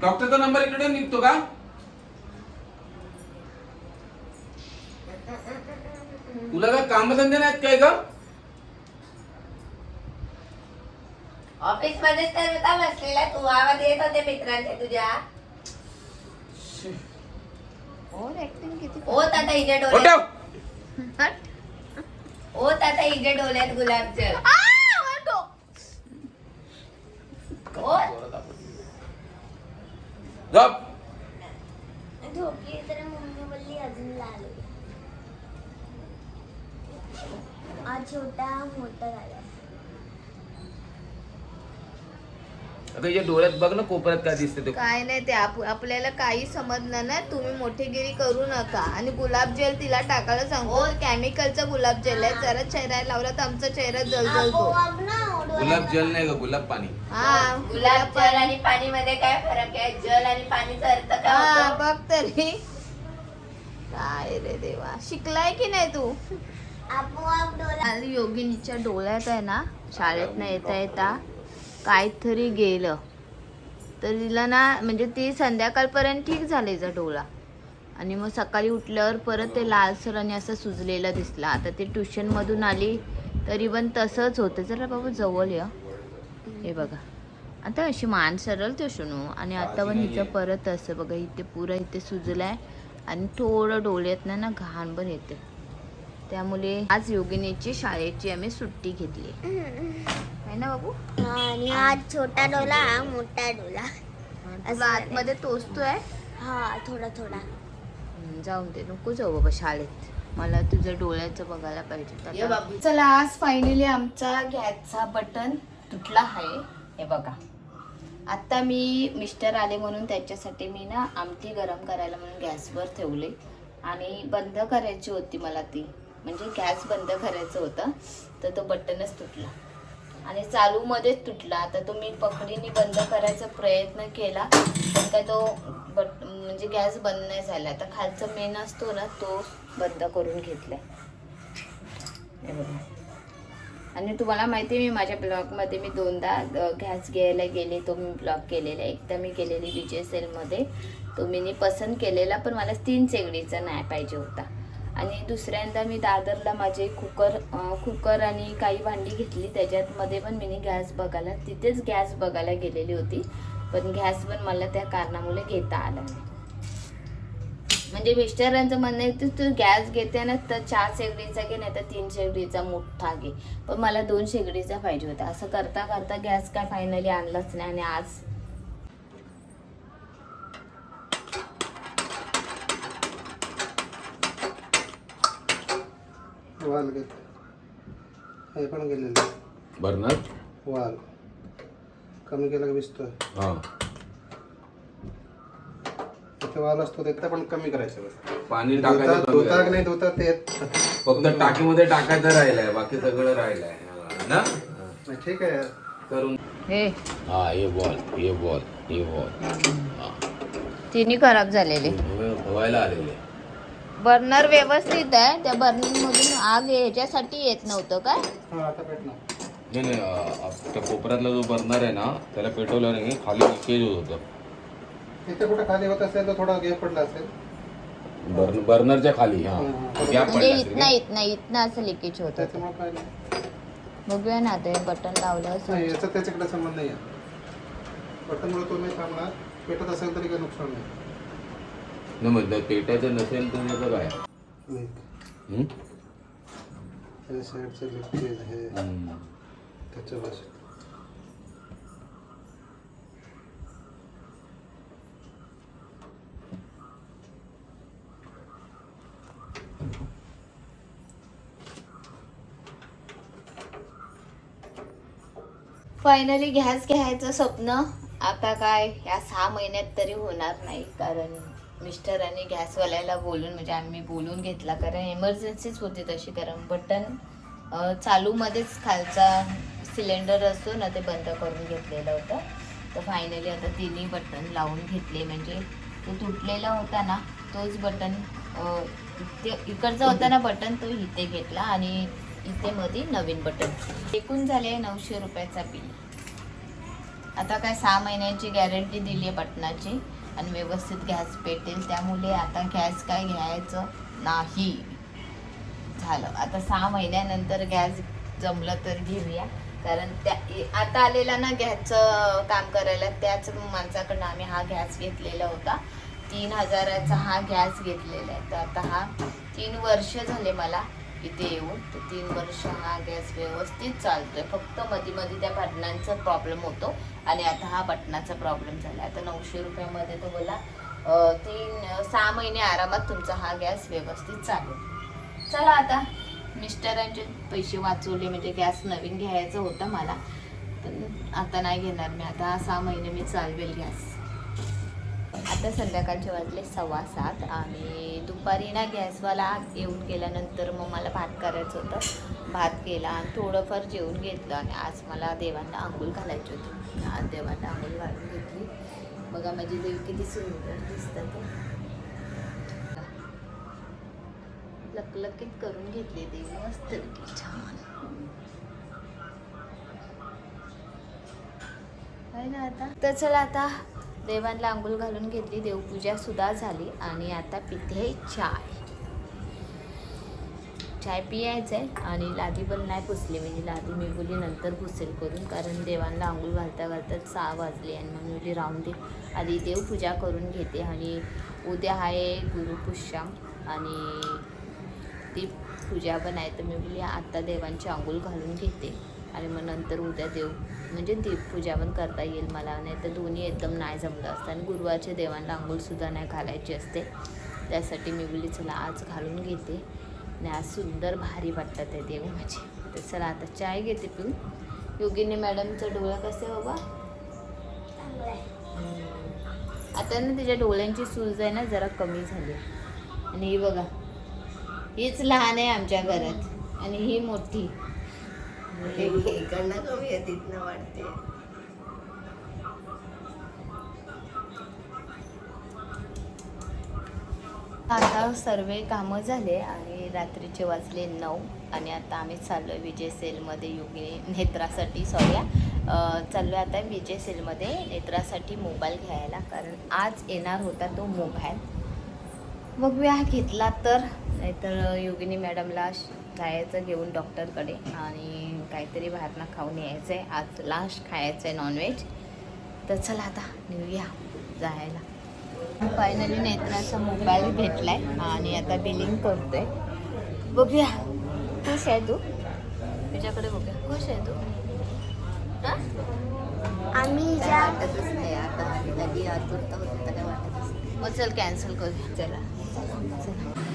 डॉक्टरचा नंबर इकडे निघतो का? तुला काय कामधंदे नाहीत काय का ऑफिस मध्येच तर होता बसलेला. तू आवाज येत होते मित्रांचे तुझ्या. ओव्हर आता किती ओ डोळ्यात उठव. ओ ताता हिच्या डोळ्यात गुलाबजल. झोप झोपली तर मम्मी बोलली अजून लाल होईल. आज छोटा मोठा झाला आता हिच्या डोळ्यात बघ ना कोपऱ्यात काय दिसते ते. काय नाही ते आप- आपल्याला काही समजणार नाही तुम्ही मोठेगिरी करू नका. आणि गुलाबजल तिला टाकायला सांगतो. केमिकलचा गुलाबजल आहे. जरा चेहरा लावला तर आमचा चेहरा जळजळतो. आपोआप ना. गुलाब जल नाही ग गुलाब पाणी. हा. गुलाब जल आणि पाणी मध्ये काय फरक आहे? जल आणि पाणीचा अर्थ काय हा होतो? बघ तरी. काय रे देवा. शिकलाय की नाही तू? आपोआप आज योगिनीच्या डोळ्यात आहे ना शाळेत न येता येता काहीतरी गेलं. तर तिला ना म्हणजे ती संध्याकाळपर्यंत ठीक झालं हिचा डोळा. आणि मग सकाळी उठल्यावर परत ते लालसर आणि असं सुजलेलं दिसलं. आता ती ट्युशनमधून आली तरी पण तसंच होतं. जरा बाबा जवळ या. हे बघा. आता अशी मान सरळ ते शनू आणि आता पण हिचं परत असं बघा इथे पुरं इथे सुजलंय. आणि थोडं डोळ्यातनं ना घाण पण येते. त्यामुळे आज योगिनीची शाळेची आम्ही सुट्टी घेतली. आहे ना बाबू? आणि आज छोटा डोला हा मोठा डोला. आतमध्ये टोचतोय? हा थोडा थोडा. जाऊन दे नको जाऊ बाबा शाळेत. मला तुझं डोळ्याचं बघायला पाहिजे चला आज फायनली आमचा गॅसचा बटन तुटला आहे. हे बघा. आत्ता मी मिस्टर आले म्हणून त्याच्यासाठी मी ना आमटी गरम करायला म्हणून गॅसवर ठेवले. आणि बंद करायची होती मला ती. म्हणजे गॅस बंद करायचं होतं तर तो बटनच तुटला. आणि चालूमध्येच तुटला. आता तो मी पकडीने बंद करायचा प्रयत्न केला पण काय तो बट म्हणजे गॅस बंद नाही झाला. आता खालचा मेन असतो ना तो बंद करून घेतलाय. आहे बघा. आणि तुम्हाला माहिती आहे मी माझ्या ब्लॉगमध्ये मी दोनदा गॅस घ्यायला गेले तो मी ब्लॉग केलेला एकदा मी केलेली विजय सेलमध्ये. तो मी पसंत केलेला पण मला तीन शेगडीचा नाही पाहिजे होता. आणि दुसऱ्यांदा मी दादरला माझे कुकर कुकर आणि काही भांडी घेतली. त्याच्यातमध्ये पण मी गॅस बघायला तिथेच गॅस बघायला गेलेली होती. पण गॅस पण मला त्या कारणामुळे घेता आला नाही. म्हणजे मिस्टरांचं म्हणणं आहे की तू गॅस घेते ना तर चार शेगडीचा घे नाही तर तीन शेगडीचा मोठा घे. पण मला दोन शेगडीचा पाहिजे होता. असं करता करता गॅस काय फायनली आणलाच नाही आणि आज वाल घेत. हे पण गेलेलं. बर्नर वाल. कमी केला का हा. इथे वाल असतो ते पण कमी करायचं बस. पाणी धुता टाकायचं धुता की. नाही धुता ते फक्त टाकीमध्ये टाकायचं राहिलंय बाकी सगळं राहिलंय. हा, ना? ठीक आहे. करून हे. हा ये बॉल ये बॉल ये बॉल. तिन्ही खराब झालेले. धुवायला आलेले. बर्नर व्यवस्थित आहे त्या बर्नर मधून आग ह्याच्यासाठी येत नव्हतं काय? हा आता पेटणार. नाही नाही अं, आप- त्या कोपऱ्यातला जो बर्नर आहे ना त्याला पेटवलं नाही खाली लिकेज होत होतं. इथे कुठं खाली होत असेल तर थोडा गॅप पडला असेल बर्न बर्नरच्या खाली हा. गॅप म्हणजे पडला असेल इथनं का? इथनं इथनं असं लिकेज होत होतं त्याच्यामुळे काय नाही बघूया ना हे बटन लावलं नाही असं याचा त्याच्याकडे संबंध नाही आहे बटनमुळे तो नाही थांबणार पेटत असेल तरी काही नुकसान नाही नाही म्हणजे पेटायचं नसेल तर त्याचं काय Leak. हम्म? या साईडचं लिकेज आहे हम्म. त्याच्या भाषेत फायनली गॅस घ्यायचं स्वप्न. आता काय? ह्या सहा महिन्यात तरी होणार नाही. कारण मिस्टरांनी गॅसवाल्याला बोलून म्हणजे आम्ही बोलून घेतला. कारण इमर्जन्सीच होती तशी कारण बटन चालूमध्येच खालचा सिलेंडर असतो ना ते बंद करून घेतलेलं होतं. तर फायनली आता तिन्ही बटन लावून घेतले. म्हणजे तो तुटलेला होता ना तोच बटन ते इकडचा होता ना बटन तो इथे घेतला. आणि इथे मध्ये नवीन बटन. एकूण झाले नऊशे रुपयाचा बिल आता काय सहा महिन्यांची गॅरंटी दिली आहे बटनाची आणि व्यवस्थित गॅस पेटेल. त्यामुळे आता गॅस काय घ्यायचं नाही. झालं. आता सहा महिन्यानंतर गॅस जमलं तर घेऊया. कारण त्या आता आलेला ना गॅसचं काम करायला त्याच माणसाकडनं आम्ही हा गॅस घेतलेला होता. तीन हजाराचा हा गॅस घेतलेला आहे. तर आता हा तीन वर्ष झाले मला. इथे येऊन तर तीन वर्ष हा गॅस व्यवस्थित चालतोय. फक्त मध्ये मध्ये त्या बटनांचा प्रॉब्लेम होतो आणि आता हा बटनाचा प्रॉब्लेम झाला आता नऊशे रुपयामध्ये तो बोला तीन सहा महिने आरामात तुमचा हा गॅस व्यवस्थित चालेल चला आता मिस्टरांचे पैसे वाचवले म्हणजे गॅस नवीन घ्यायचा होता मला पण आता नाही घेणार मी. आता सहा महिने मी चालवेल गॅस. आता संध्याकाळचे वाजले सव्वा सात आणि दुपारी ना गॅसवाला येऊन गेल्यानंतर मग मला भात करायचं होतं. भात केला आणि थोडंफार जेवून घेतलं आणि आज मला देवांना आंघोळ घालायची होती. आज देवांना आंघोळ घालून घेतली. बघा माझी देव किती सुंदर दिसतात ते. लकलकीत करून घेतली देव मस्त. छान आहे ना आता. तर चला आता देवांना आंघोळ घालून घेतली देवपूजा सुद्धा झाली आणि आता पिते चाय. चाय पियायचं आहे आणि लादी पण नाही पुसली म्हणजे लादी मी बोली नंतर पुसेल करून कारण देवांना आंघोळ घालता घालता सहा वाजले आणि मग मी बोली राहून दे. आधी देवपूजा करून घेते आणि उद्या आहे गुरुपुष्याम आणि ती पूजा पण आहे. तर मी बोली आत्ता देवांची आंघोळ घालून घेते आणि मग नंतर उद्या देव म्हणजे दीपपूजा पण करता येईल मला नाही तर दोन्ही एकदम नाही जमलं असतं. आणि गुरुवारच्या देवांना आंघोळसुद्धा नाही घालायची असते. त्यासाठी मी बोलली चला आज घालून घेते. आणि आज सुंदर भारी वाटतात आहे देव माझे. तर चला आता चाय घेते पिऊन. योगिनी मॅडमचं डोळं कसं आहे बाबा. आता ना तिच्या डोळ्यांची सूज आहे ना जरा कमी झाली आणि ही बघा हीच लहान आहे आमच्या घरात. आणि ही मोठी. इकडनं कमी आहे तिथनं वाटते आता सर्व कामं झाले आणि रात्रीचे वाजले नऊ आणि आता आम्ही चाललो आहे विजय सेलमध्ये योगी नेत्रासाठी सॉरी चाललो आहे आता विजय सेलमध्ये नेत्रासाठी मोबाईल घ्यायला कारण आज येणार होता तो मोबाईल. बघूया घेतला तर. नाहीतर योगिनी मॅडमला जायचं घेऊन डॉक्टरकडे आणि काहीतरी बाहेरनं खाऊन यायचं आहे आज लास्ट खायचं आहे नॉनव्हेज तर चला आता निघूया जायला. फायनली नेत्राचा मोबाईल भेटलाय आणि आता बिलिंग करतोय. बघूया. खुश आहे तू? तुझ्याकडे बघूया. खुश आहे तू? हा? आम्ही वाटतच नाही आता कधी आतुरता होते तर काय वाटतच. मग चल कॅन्सल करूया. चला चला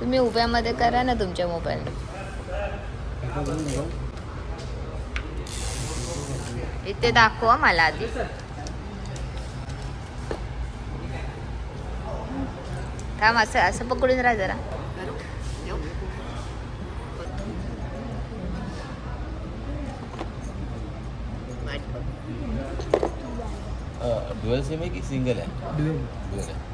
तुम्ही उभ्यामध्ये करा ना तुमच्या मोबाईल. इथे दाखवा मला आधी. थांब असं असं पकडून राहा जरा. डुएल सिम है कि सिंगल है डुएल है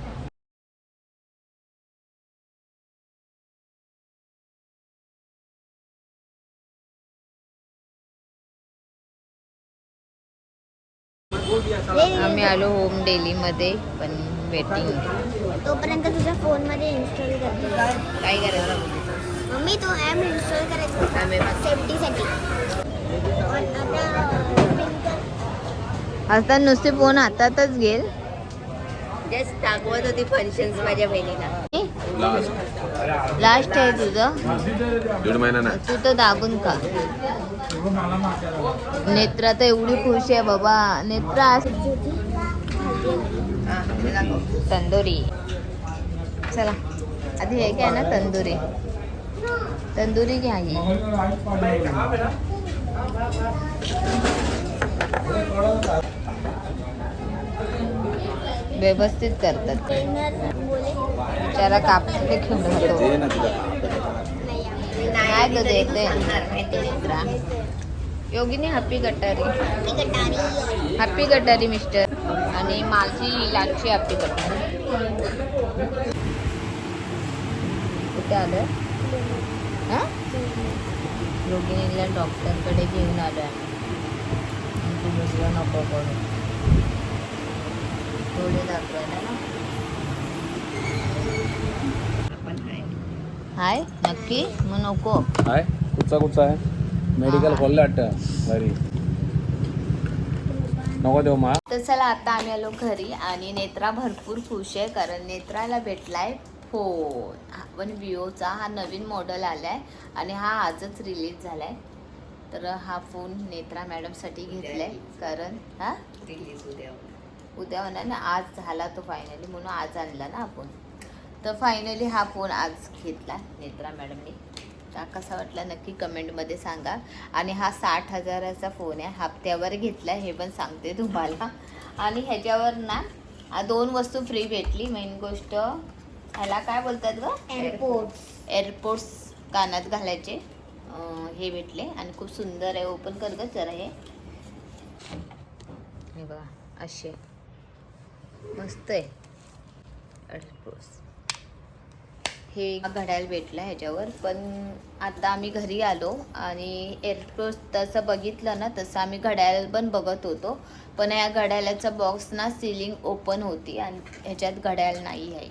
आम्ही आलो होम डेलीमध्ये पण वेटिंग तोपर्यंत तुझ्या फोनमध्ये इन्स्टॉल करते. काय करायचं? मम्मी तो ॲप इन्स्टॉल करायचा. सेफ्टीसाठी आता आता नुसते फोन हातातच घेईल. जस्ट दाखवत होती फंक्शन्स माझ्या बहिणीला. लास्ट लास्ट आहे तुझं. दीड महिना नाही. तू तर दाबून का नेत्रा तर एवढी खुश आहे बाबा. नेत्रा. तंदुरी. चला. आधी हे घ्या ना तंदुरी. तंदुरी घ्या ही. व्यवस्थित करतात. बोले बिचारा कापले घेऊन काय तो देते आहे. Yogini happy Gatari. Happy Gatari mister आणि माझी लाची हॅपी गटारी. कुठे आलं हां? योगिनीला डॉक्टरकडे घेऊन आलो आहे नको करू. डोळे दाखवायला ना. हाय. नक्की? मग नको. काय कुठचा कुठचा आहे? मेडिकल खोललं वाटतं. घरी नको देऊ मा. तर चला आता आम्ही आलो घरी आणि नेत्रा भरपूर खुश आहे कारण नेत्राला भेटलाय फोन. पण विओचा हा नवीन मॉडेल आलाय आणि हा आजच रिलीज झालाय. तर हा फोन नेत्रा मॅडमसाठी घेतलाय. कारण हा? उद्या. म्हणा ना आज झाला तो फायनली म्हणून आज आणला ना आपण. तर फायनली हा फोन आज घेतला नेत्रा मॅडमनी. कसा वाटला नक्की कमेंटमध्ये सांगा. आणि हा साठ हजाराचा फोन आहे हप्त्यावर घेतला हे पण सांगते तुम्हाला. आणि ह्याच्यावर ना दोन वस्तू फ्री भेटली. मेन गोष्ट ह्याला काय बोलतात ग? एअरपोर्ट्स एअरपोर्ट्स कानात घालायचे. हे भेटले. आणि खूप सुंदर आहे ओपन कर ग जरा हे बघा असे. मस्त आहे. एअरपोर्ट्स हे घड्याळ भेटलं ह्याच्यावर पण आता आम्ही घरी आलो आणि एअरपोर्ट तसं बघितलं ना तसं आम्ही घड्याळ पण बघत होतो. पण या घड्याळाचा बॉक्स ना सिलिंग ओपन होती आणि ह्याच्यात घड्याळ नाही आहे.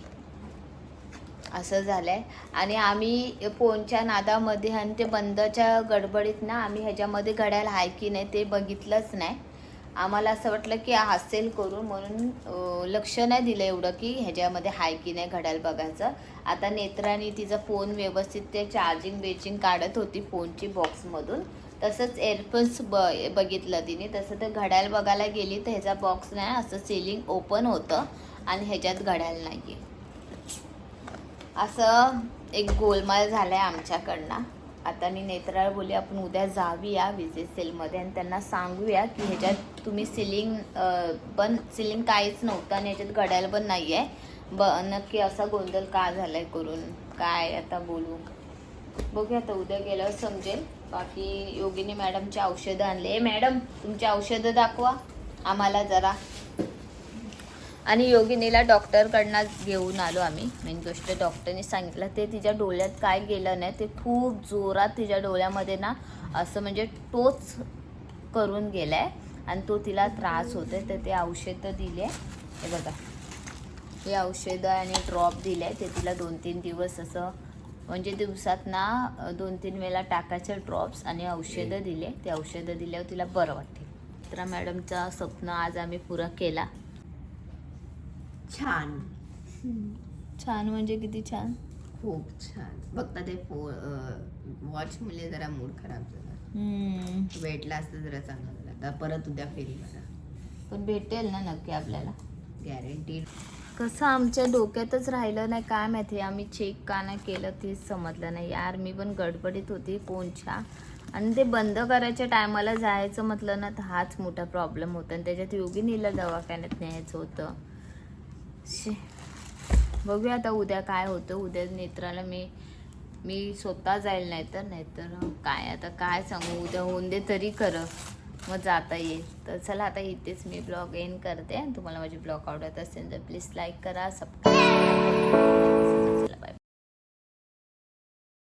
असं झालं आहे आणि आम्ही फोनच्या नादामध्ये आणि ते बंदच्या गडबडीत ना आम्ही ह्याच्यामध्ये घड्याळ आहे की नाही ते बघितलंच नाही. आम्हाला असं वाटलं की असेल करून म्हणून लक्ष नाही दिलं एवढं की ह्याच्यामध्ये हाय की नाही घड्याळ बघायचं. आता नेत्राने तिचा फोन व्यवस्थित ते चार्जिंग बेचिंग काढत होती फोनची बॉक्समधून तसंच एअरफोन्स ब बघितलं तिने. तसं तर घड्याळ बघायला गेली तर ह्याचा बॉक्स नाही असं सिलिंग ओपन होतं आणि ह्याच्यात घड्याळ नाही आहे असं एक गोलमाल झाला आहे आमच्याकडनं. आता मी नेत्राळ बोलली आपण उद्या जाऊया विजेत सेलमध्ये आणि त्यांना सांगूया की ह्याच्यात तुम्ही सिलिंग पण सिलिंग काहीच नव्हतं आणि ह्याच्यात घड्याळ पण नाही आहे ब नक्की असा गोंधळ का झालाय करून? काय आता बोलू? बघूया आता उद्या गेल्यावर समजेल. बाकी योगिनी मॅडमचे औषधं आणले. मॅडम तुमची औषधं दाखवा. आम्हाला जरा. आणि योगिनीला डॉक्टरकडनं घेऊन आलो आम्ही. मेन गोष्ट डॉक्टरने सांगितलं ते तिच्या डोळ्यात काय गेलं नाही ते खूप जोरात तिच्या डोळ्यामध्ये ना असं म्हणजे टोच करून गेलाय आणि तो तिला त्रास होतोय. तर ते औषधं दिले. हे बघा. हे औषधं आणि ड्रॉप दिले. ते तिला दोन तीन दिवस असं म्हणजे दिवसात ना दोन तीन वेळा टाकायचे ड्रॉप्स आणि औषधं दिले. ते औषधं दिल्यावर तिला बरं वाटते. तर मॅडमचा स्वप्न आज आम्ही पुरा केला. छान. छान म्हणजे किती छान? खूप छान. फक्त ते फो वॉच मुले जरा मूड खराब झाला. भेटला असतं जरा चांगलं झालं. आता परत उद्या फेरी मला पण भेटेल ना नक्की आपल्याला. गॅरंटी कसं आमच्या डोक्यातच राहिलं नाही काय माहिती आम्ही चेक का नाही केलं तेच समजलं नाही. यार मी पण गडबडीत होती फोनच्या. आणि ते बंद करायच्या टायमाला जायचं म्हटलं ना तर हाच मोठा प्रॉब्लेम होता. आणि त्याच्यात योगिनीला दवाखान्यात न्यायचं होतं. शी. बघूया आता उद्या काय होतं. उद्या नेत्राला मी मी स्वतः जाईल नाही तर नाहीतर काय आता काय सांगू? उद्या होऊन दे तरी खरं. मग जाता येईल. तर चला आता इथेच मी ब्लॉग एंड करते. तुम्हाला माझे ब्लॉग आवडत असेल तर प्लीज लाईक करा सबस्क्राईब